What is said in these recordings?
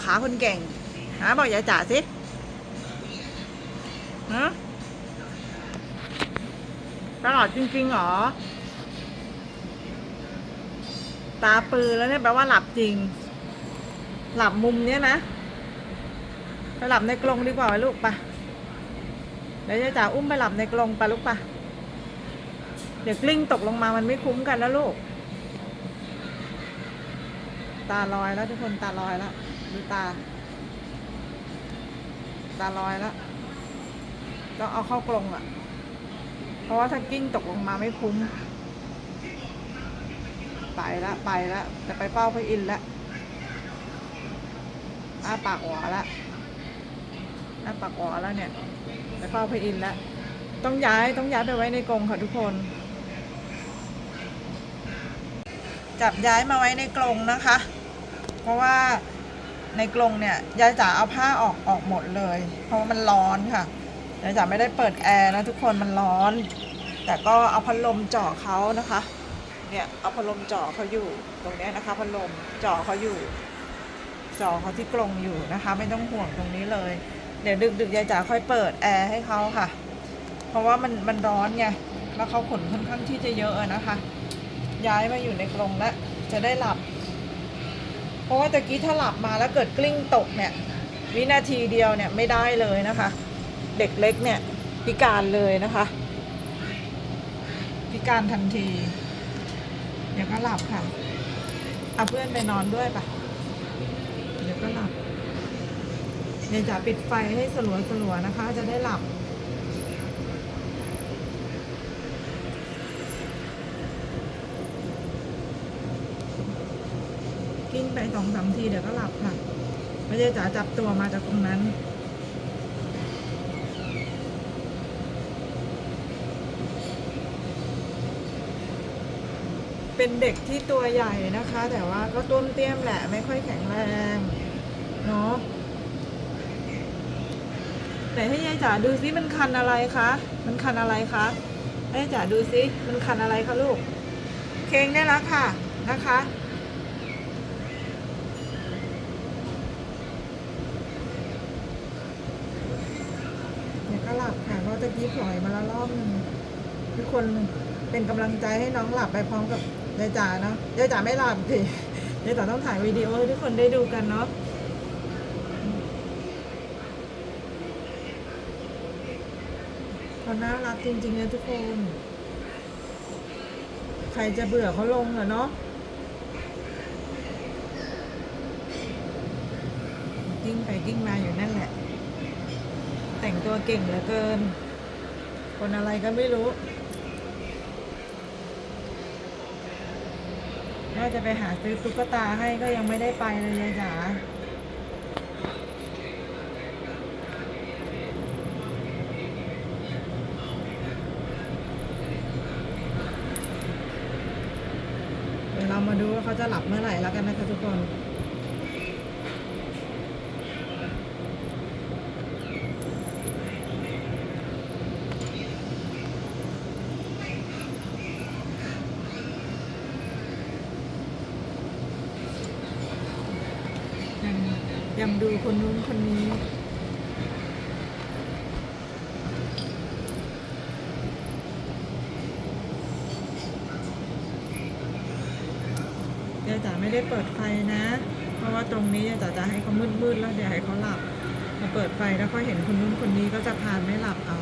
อคะคนเก่งฮะบอกยายจ๋าสิฮะตลอดจริงๆเหรอ ตาปือแล้วเนี่ยแปลว่าหลับจริง หลับมุมเนี้ยนะไปหลับในกรงดีกว่าลูกปะเดี๋ยวยายจ๋าอุ้มไปหลับในกรงปะลูกปะเดี๋ยวกลิ้งตกลงมามันไม่คุ้มกันนะลูก ตาลอยแล้วทุกคนตาลอยแล้ว ดูตา ตาลอยแล้วต้องเอาเข้ากรงอะ่ะ เพราะว่าถ้ากิ้งตกลงมาไม่คุ้ม ไปละไปละจะไปเป้าพระอินละอ้าปากหวอละอ้าปากหวอแล้วเนี่ยไปเฝ้าพระอินละต้องย้ายต้องย้ายไปไว้ในกรงค่ะทุกคน จับย้ายมาไว้ในกรงนะคะ เพราะว่า ในกรงเนี่ยยายจ๋าเอาผ้าออกออกหมดเลย เพราะว่ามันร้อนค่ะยายจ๋าไม่ได้เปิดแอร์นะทุกคนมันร้อน แต่ก็เอาพัดลมเจาะเขานะคะเนี่ยเอาพัดลมเจาะเขาอยู่ตรงนี้นะคะพัดลมเจาะเขาอยู่เจาะเขาที่กรงอยู่นะคะ ไม่ต้องห่วงตรงนี้เลย เดี๋ยวดึกๆยายจ๋าค่อยเปิดแอร์ให้เขาค่ะ เพราะว่ามันมันร้อนไงแล้วเขาขนค่อนข้างที่จะเยอะนะคะ ย้ายมาอยู่ในกรงแล้วจะได้หลับ ราะว่าตะกี้ถ้าหลับมาแล้วเกิดกลิ้งตกเนี่ย วินาทีเดียวเนี่ยไม่ได้เลยนะคะ เด็กเล็กเนี่ยพิการเลยนะคะ พิการทันที เดี๋ยวก็หลับค่ะเอาเพื่อนไปนอนด้วยปะเดี๋ยวก็หลับเดี๋ยวจะปิดไฟให้สลัวสลัวๆนะคะ จะได้หลับ กิ้งไปสองสามทีเดี๋ยวก็หลับค่ะไม่ใช่จ๋าจับตัวมาจากตรงนั้นเป็นเด็กที่ตัวใหญ่นะคะ แต่ว่าก็ต้วมเตี้ยมแหละไม่ค่อยแข็งแรงเนาะไหนให้ยายจ๋าดูซิมันคันอะไรคะ มันคันอะไรคะให้ยายจ๋าดูซิมันคันอะไรคะลูก เคงได้แล้วค่ะนะคะ เดี๋ยวก็หลับค่ะเพราะ ตะกี้ปล่อยมาแล้วรอบหนึงทุกคนเป็นกำลังใจให้น้องหลับไปพร้อมกับยายจ๋าเนาะยายจ๋าไม่หลับสิยายจ๋าต้องถ่ายวิดีโอให้ทุกคนได้ดูกันเนาะเขาน่ารักจริงๆเลยทุกคน ใครจะเบื่อเขาลงเหรอเนาะกิ้งไปกิ้งมาอยู่นั่นแหละ แต่งตัวเก่งเหลือเกิน คนอะไรก็ไม่รู้ ว่าจะไปหาซื้อตุ๊กตาให้ก็ยังไม่ได้ไปเลยยายจ๋าเดี๋ยวเรามาดูว่าเขาจะหลับเมื่อไหร่แล้วกันนะคะทุกคน ยังยังดู คนนู้นคนนี้ยายจ๋าไม่ได้เปิดไฟนะ เพราะว่าตรงนี้ยายจ๋าจะให้เขามืดๆแล้วเดี๋ยวให้เขาหลับ มาเปิดไฟแล้วเขาเห็นคนนู้นคนนี้ก็จะพานไม่หลับเอา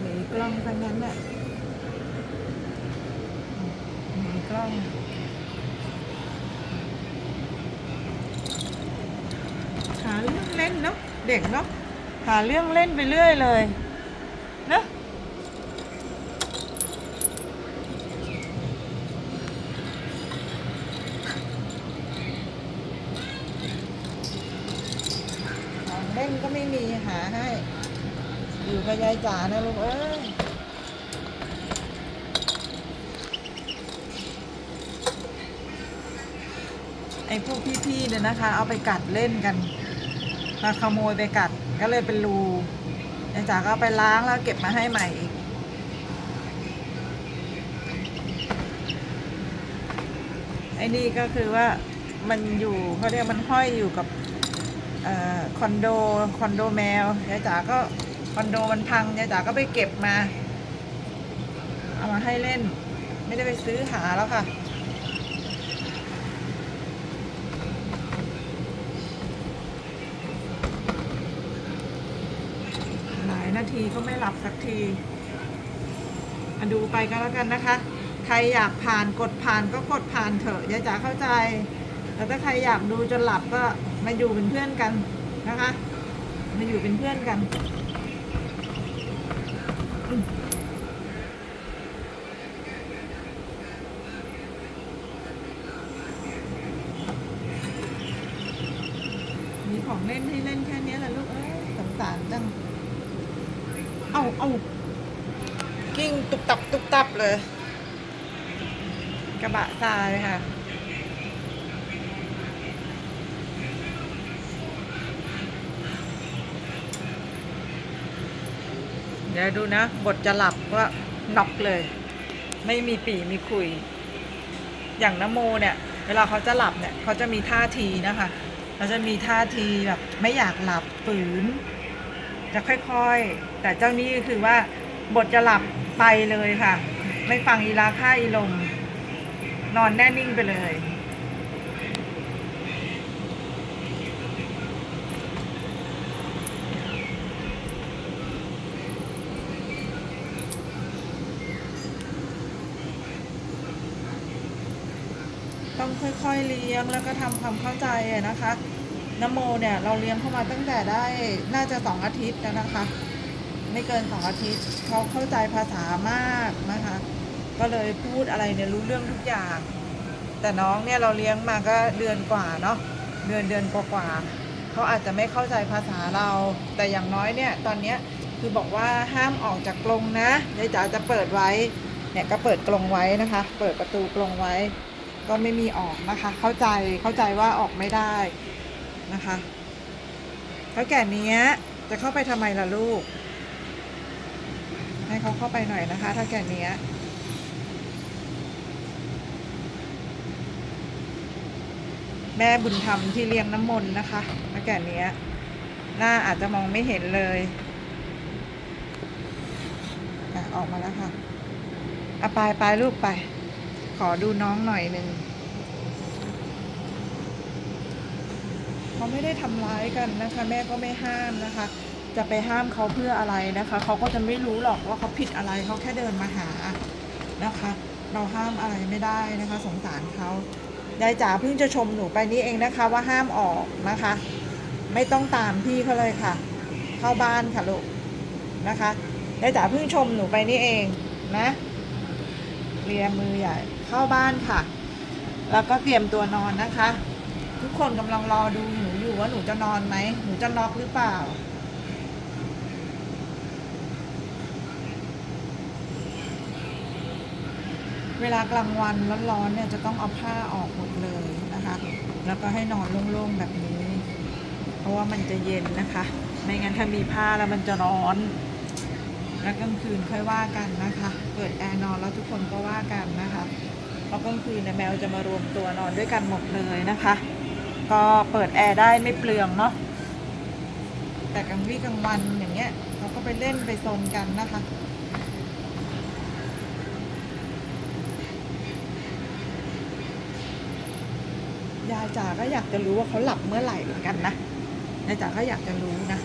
หนีกล้องทั้งนั้นแหละหนีกล้อง หาเรื่องเล่นเนาะเด็กเนาะหาเรื่องเล่นไปเรื่อยเลยเนอะของเล่นก็ไม่มีหาให้ อยู่กับยายจ๋านะลูกเอ้ยไอ้พวกพี่ๆเนี่ยนะคะ เอาไปกัดเล่นกันมาขโมยไปกัด ก็เลยเป็นรูยายจ๋าก็ไปล้างแล้วเก็บมาให้ใหม่อีก ไอ้นี่ก็คือว่ามันอยู่เขาเรียกมันห้อยอยู่กับออคอนโดคอนโดแมวยายจ๋าก็คอนโดมันพังยายจ๋าก็ไปเก็บมา เอามาให้เล่น ไม่ได้ไปซื้อหาแล้วค่ะ หลายนา ทีก็ไม่หลับสักทีมาดูไปก็แล้วกันนะคะ ใครอยากผ่านกดผ่านก็กดผ่านเถอะยายจ๋าเข้าใจ แล้วถ้าใครอยากดูจนหลับก็มาอยู่เป็นเพื่อนกันนะคะ มาอยู่เป็นเพื่อนกันอืมมีของเล่นให้เล่นแค่เนี้ยแหละลูกเอ้ยสงสารจัง เอาเอากิ้งตุบตับตุบตับ เลย กระบะทรายค่ะ เดี๋ยวดูนะ บทจะหลับว่าน็อกเลย ไม่มีปีมีคุย อย่างนโมเนี่ย เวลาเขาจะหลับเนี่ยเขาจะมีท่าทีนะคะเขาจะมีท่าทีแบบไม่อยากหลับฝืน จะค่อยๆ แต่เจ้านี่คือว่าบทจะหลับไปเลยค่ะ ไม่ฟังอีลาค่าอีลม นอนแน่นิ่งไปเลย ต้องค่อยๆเลี้ยงแล้วก็ทำความเข้าใจนะคะนโมเนี่ยเราเลี้ยงเข้ามาตั้งแต่ได้น่าจะสองอาทิตย์แล้วนะคะ ไม่เกินสองอาทิตย์เขาเข้าใจภาษามากนะคะ ก็เลยพูดอะไรเนี่ยรู้เรื่องทุกอย่าง แต่น้องเนี่ยเราเลี้ยงมาก็เดือนกว่าเนาะเดือนเดือนกว่าๆเขาอาจจะไม่เข้าใจภาษาเรา แต่อย่างน้อยเนี่ยตอนเนี้ยคือบอกว่าห้ามออกจากกรงนะยายจ๋าจะเปิดไว้เนี่ยก็เปิดกรงไว้นะคะ เปิดประตูกรงไว้ ก็ไม่มีออกนะคะ เข้าใจเข้าใจว่าออกไม่ได้นะคะแล้วแก่เนี้ยจะเข้าไปทำไมล่ะลูก ให้เขาเข้าไปหน่อยนะคะ ถ้าแก่เนี้ย แม่บุญธรรมที่เลี้ยงน้ำมนต์นะคะถ้าแก่เนี้ยหน้าอาจจะมองไม่เห็นเลยอะออกมาแล้วค่ะอะไปไปลูกไป ขอดูน้องหน่อยหนึ่งเขาไม่ได้ทำร้ายกันนะคะ แม่ก็ไม่ห้ามนะคะ จะไปห้ามเขาเพื่ออะไรนะคะเขาก็จะไม่รู้หรอกว่าเขาผิดอะไรเขาแค่เดินมาหานะคะ เราห้ามอะไรไม่ได้นะคะ สงสารเขา ยายจ๋าเพิ่งจะชมหนูไปนี่เองนะคะว่าห้ามออกนะคะ ไม่ต้องตามพี่เขาเลยค่ะ เข้าบ้านค่ะลูกนะคะยายจ๋าเพิ่งชมหนูไปนี่เองนะเลียมือใหญ่เข้าบ้านค่ะ แล้วก็เตรียมตัวนอนนะคะ ทุกคนกำลังรอดูหนูอยู่ว่าหนูจะนอนไหมหนูจะน็อกหรือเปล่า เวลากลางวันร้อนๆเนี่ยจะต้องเอาผ้าออกหมดเลยนะคะ แล้วก็ให้นอนโล่งๆแบบนี้ เพราะว่ามันจะเย็นนะคะ ไม่งั้นถ้ามีผ้าแล้วมันจะร้อน แล้วกลางคืนค่อยว่ากันนะคะ เปิดแอร์นอนแล้วทุกคนก็ว่ากันนะคะเพราะกลางคืนเนี่ยแมวจะมารวมตัวนอนด้วยกันหมดเลยนะคะ ก็เปิดแอร์ได้ไม่เปลืองเนาะแต่กลางวี่กลางวันอย่างเงี้ยเขาก็ไปเล่นไปโซนกันนะคะ ยายจ๋าก็อยากจะรู้ว่าเขาหลับเมื่อไหร่เหมือนกันนะยายจ๋าก็อยากจะรู้นะ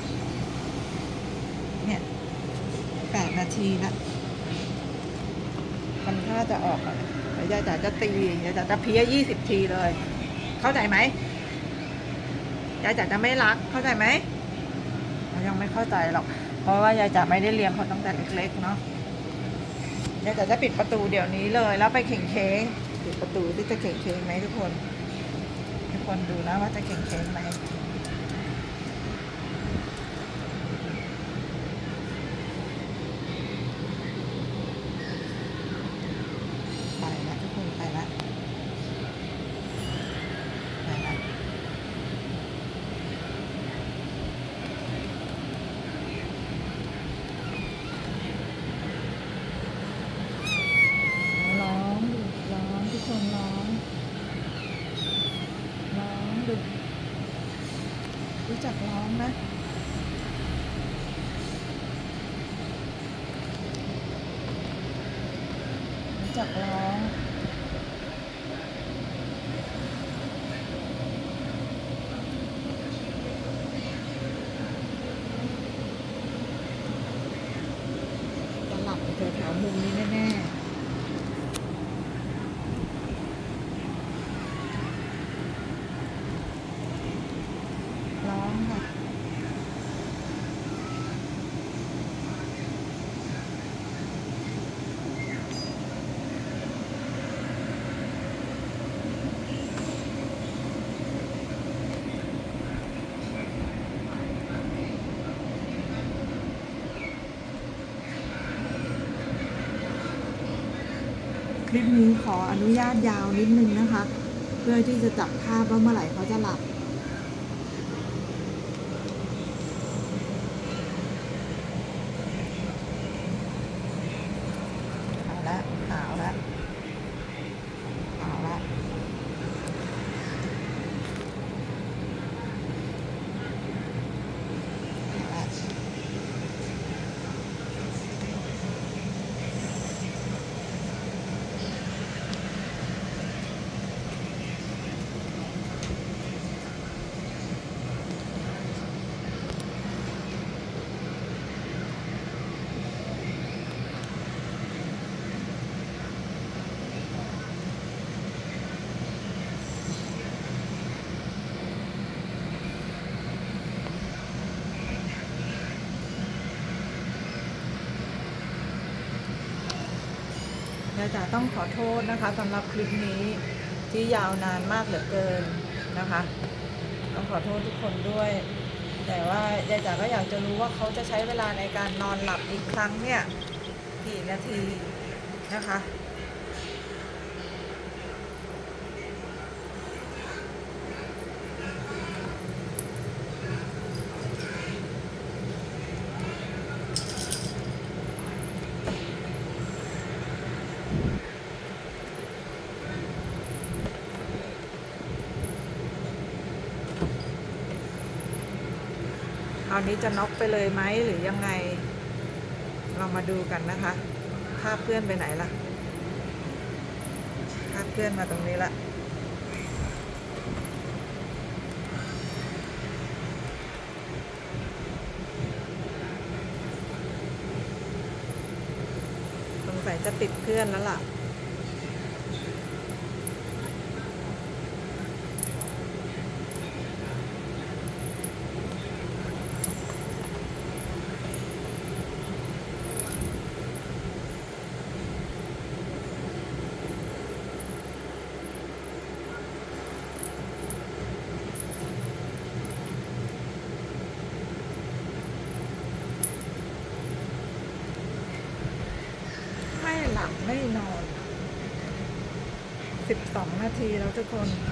เนี่ยแปดนาทีละมันถ้าจะออกแล้วยายจ๋าจะตียายจ๋าจะเพี้ยยี่สิบทีเลย เข้าใจไหมยายจ๋าจะไม่รักเข้าใจไหมเรายังไม่เข้าใจหรอก เพราะว่ายายจ๋าไม่ได้เลี้ยงเขาตั้งแต่เล็กๆเนาะยายจ๋าจะปิดประตูเดี๋ยวนี้เลย แล้วไปเข่งเค้งปิดประตูที่จะเข่งเค้งไหมทุกคน คนดูนะว่าจะเข็งเค้งไหมไปละทุกคนไปละไปละ ดู รู้จัก จักร้อง จะหลับอยู่แถวๆมุมนี้แน่ๆ ร้องค่ะ คลิปนี้ขออนุญาตยาวนิดนึงนะคะ เพื่อที่จะจับภาพว่าเมื่อไหร่เขาจะหลับ เอาละเอาละเอาละเอาละยาย จ๋าต้องขอโทษนะคะสำหรับคลิปนี้ที่ยาวนานมากเหลือเกินนะคะ ต้องขอโทษทุกคนด้วย แต่ว่ายายจ๋าก็อยากจะรู้ว่าเขาจะใช้เวลาในการนอนหลับอีกครั้งเนี่ยกี่นาทีนะคะาวนี้จะน็อกไปเลยไหมหรือยังไง เรามาดูกันนะคะภาพเพื่อนไปไหนล่ะภาพเพื่อนมาตรงนี้ละสงสัยจะติดเพื่อนแล้วล่ะ ไม่หลับไม่นอน สิบสองนา ทีแล้วทุกคน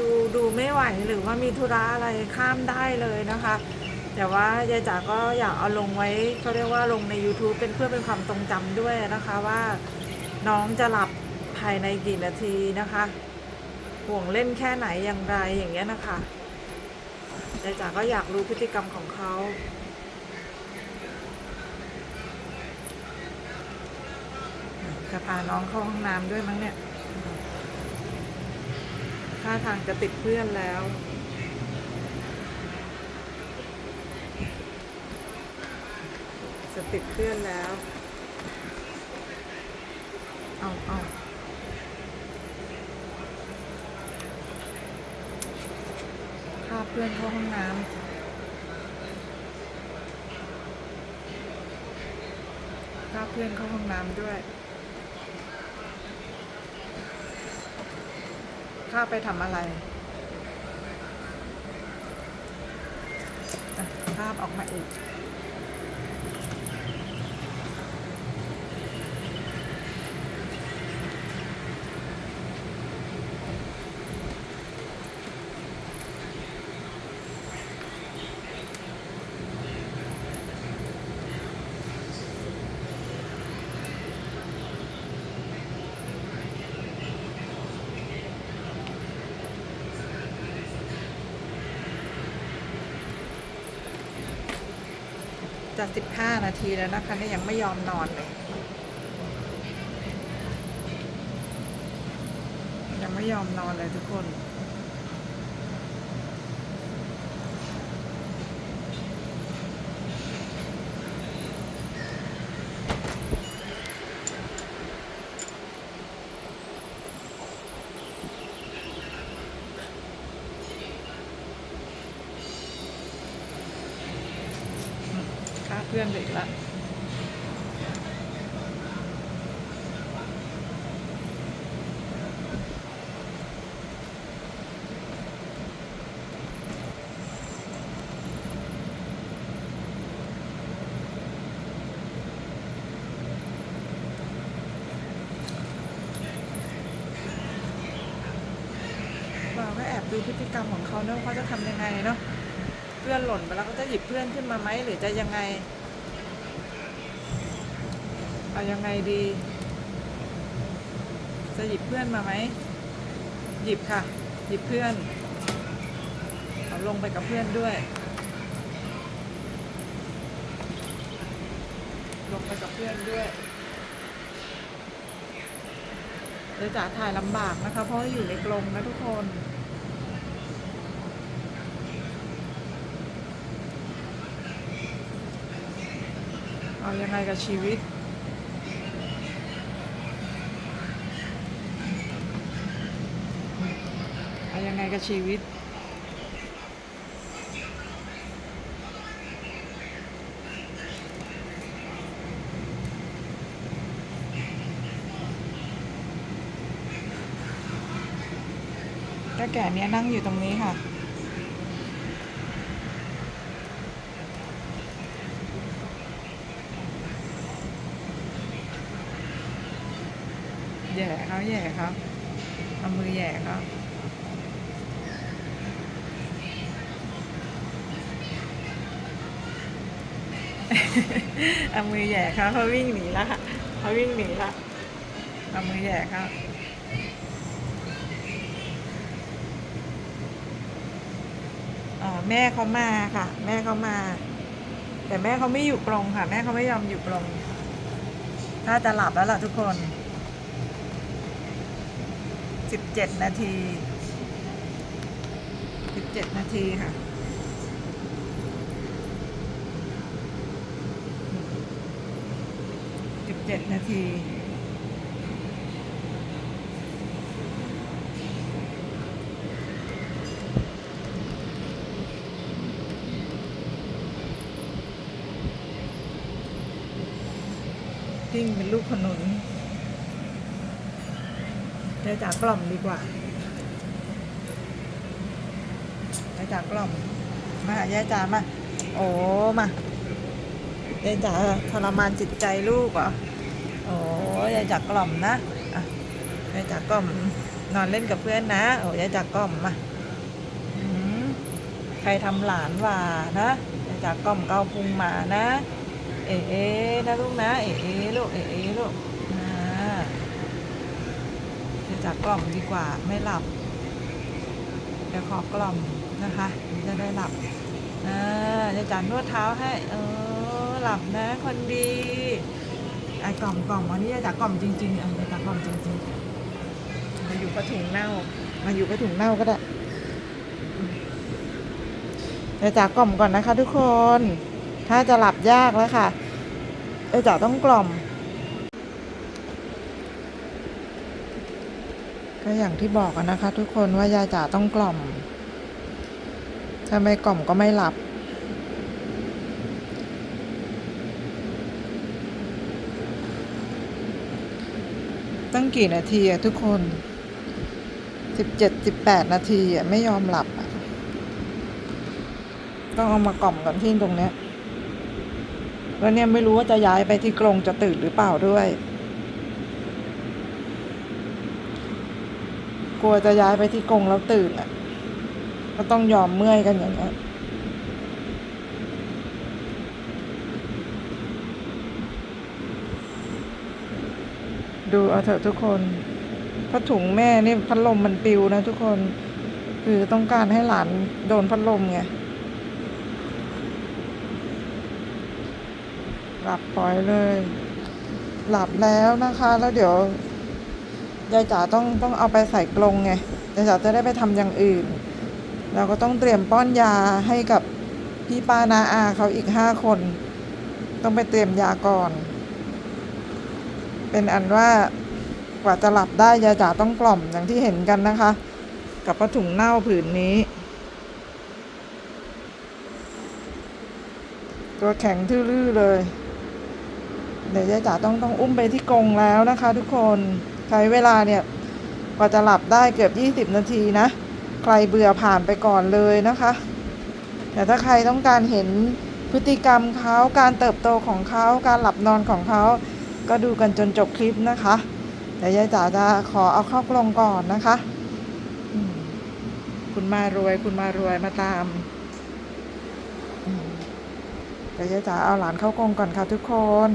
ดูดูไม่ไหวหรือว่ามีธุระอะไรข้ามได้เลยนะคะ แต่ว่ายายจ๋าก็อยากเอาลงไว้เขาเรียกว่าลงใน YouTube เป็นเพื่อเป็นความทรงจำด้วยนะคะว่าน้องจะหลับภายในกี่นาทีนะคะ ห่วงเล่นแค่ไหนอย่างไรอย่างเงี้ยนะคะยายจ๋าก็อยากรู้พฤติกรรมของเขาจะพาน้องเข้าห้องน้ำด้วยมั้งเนี่ย ท่าทางจะติดเพื่อนแล้ว จะติดเพื่อนแล้ว เอาเอาพาเพื่อนเข้าห้องน้ำพาาเพื่อนเข้าห้องน้ำด้วย ข้าไปทำอะไรภาพออกมาอีก จะสิบห้านาทีแล้วนะคะเนี่ยยังไม่ยอมนอนเลย ยังไม่ยอมนอนเลยทุกคน ค่าเพื่อนไปอีกละเราก็แอบดูพฤติ กรรมของเขาเนอะเขาจะทำยังไงเนาะเพื่อนหล่นไปแล้วก็จะหยิบเพื่อนขึ้นมาไหมหรือจะยังไงเอายังไงดี จะหยิบเพื่อนมาไหมหยิบค่ะ หยิบเพื่อนเอาลงไปกับเพื่อนด้วย ลงไปกับเพื่อนด้วยเดี๋ยวจ๋าถ่ายลำบากนะคะ เพราะว่อยู่ในกรงนะทุกคน เอายังไงกับชีวิต เอายังไงกับชีวิตก็แก่เนี้ยนั่งอยู่ตรงนี้ค่ะ แย่เขาแย่เขาเอามือแย่เขาเอามือแย่เขาเขาวิ่งหนีและค่ะเขาวิ่งหนีละเอามือแย่เขาแม่เขามาค่ะ แม่เขามา แต่แม่เขาไม่อยู่กรงค่ะ แม่เขาไม่ยอมอยู่กรงถ้าจะหลับแล้วล่ะทุกคน สิบเจ็ดนาทีสิบเจ็ดนาทีค่ะสิบเจ็ดนาทีทิ้งเป็นลูกขนุน เดี๋ยจากกล่อมดีกว่าเดี๋ยจากกล่อม มาหายายจ๋ามา โอ้มายายจ๋าทรมานจิตใจลูกเหรอโอ้ยายจากกล่อมนะอะยายจากกล่อมนอนเล่นกับเพื่อนนะโอ้ยายจากกล่อมมาใครทำหลานว่านะยายจากกล่อมเกาพุงหมานะ เอ๋นะลูกนะ เอ๋ลูกเอ๋ลูก จากกล่อมดีกว่าไม่หลับ เดี๋ยวขอกล่อมนะคะจะได้หลับอ่าเดี๋ยวจานนวดเท้าให้เออหลับนะ คนดีไอ้กล่อมกล่อมอันนี้จากกล่อมจริงๆอะจากกล่อมจริงๆมาอยู่กระถุงเน่ามาอยู่กระถุงเน่าก็ได้เดี๋ยวจากกล่อมก่อนนะคะ ทุกคน ถ้าจะหลับยากแล้วค่ะเดี๋ยวจ๋าต้องกล่อม ก็อย่างที่บอกนะคะ ทุกคนว่ายายจ๋าต้องกล่อม ถ้าไม่กล่อมก็ไม่หลับ ตั้งกี่นาทีอะทุกคนสิบเจ็ดสิบแปดนาทีอะไม่ยอมหลับอะต้องเอามากล่อมก่อนที่ตรงเนี้ยแล้วเนี่ยไม่รู้ว่าจะย้ายไปที่กรงจะตื่นหรือเปล่าด้วย กลัวจะย้ายไปที่กรงแล้วตื่นอะ ก็ต้องยอมเมื่อยกันอย่างเงี้ยดูเอาเถอะทุกคนผ้าถุงแม่นี่พัดลมมันปิวนะทุกคน คือต้องการให้หลานโดนพัดลมไงหลับปล่อยเลย หลับแล้วนะคะ แล้วเดี๋ยว ยายจ๋าต้องต้องเอาไปใส่กรงไงยายจ๋าจะได้ไปทำอย่างอื่น เราก็ต้องเตรียมป้อนยาให้กับพี่ป้านาอาเขาอีกห้าคน ต้องไปเตรียมยาก่อน เป็นอันว่ากว่าจะหลับได้ยายจ๋าต้องกล่อมอย่างที่เห็นกันนะคะ กับผ้าถุงเน่าผืนนี้ ตัวแข็งทื่อๆเลย เดี๋ยวยายจ๋าต้องต้องอุ้มไปที่กรงแล้วนะคะทุกคน ใช้เวลาเนี่ยกว่าจะหลับได้เกือบ 20 นาทีนะ ใครเบื่อผ่านไปก่อนเลยนะคะ แต่ถ้าใครต้องการเห็นพฤติกรรมเขาการเติบโตของเขาการหลับนอนของเขา ก็ดูกันจนจบคลิปนะคะเดี๋ยวยายจ๋าจะขอเอาเข้ากรงก่อนนะคะ คุณมารวยคุณมารวยมาตามเดี๋ยวยายจ๋าเอาหลานเข้ากรงก่อนค่ะทุกคน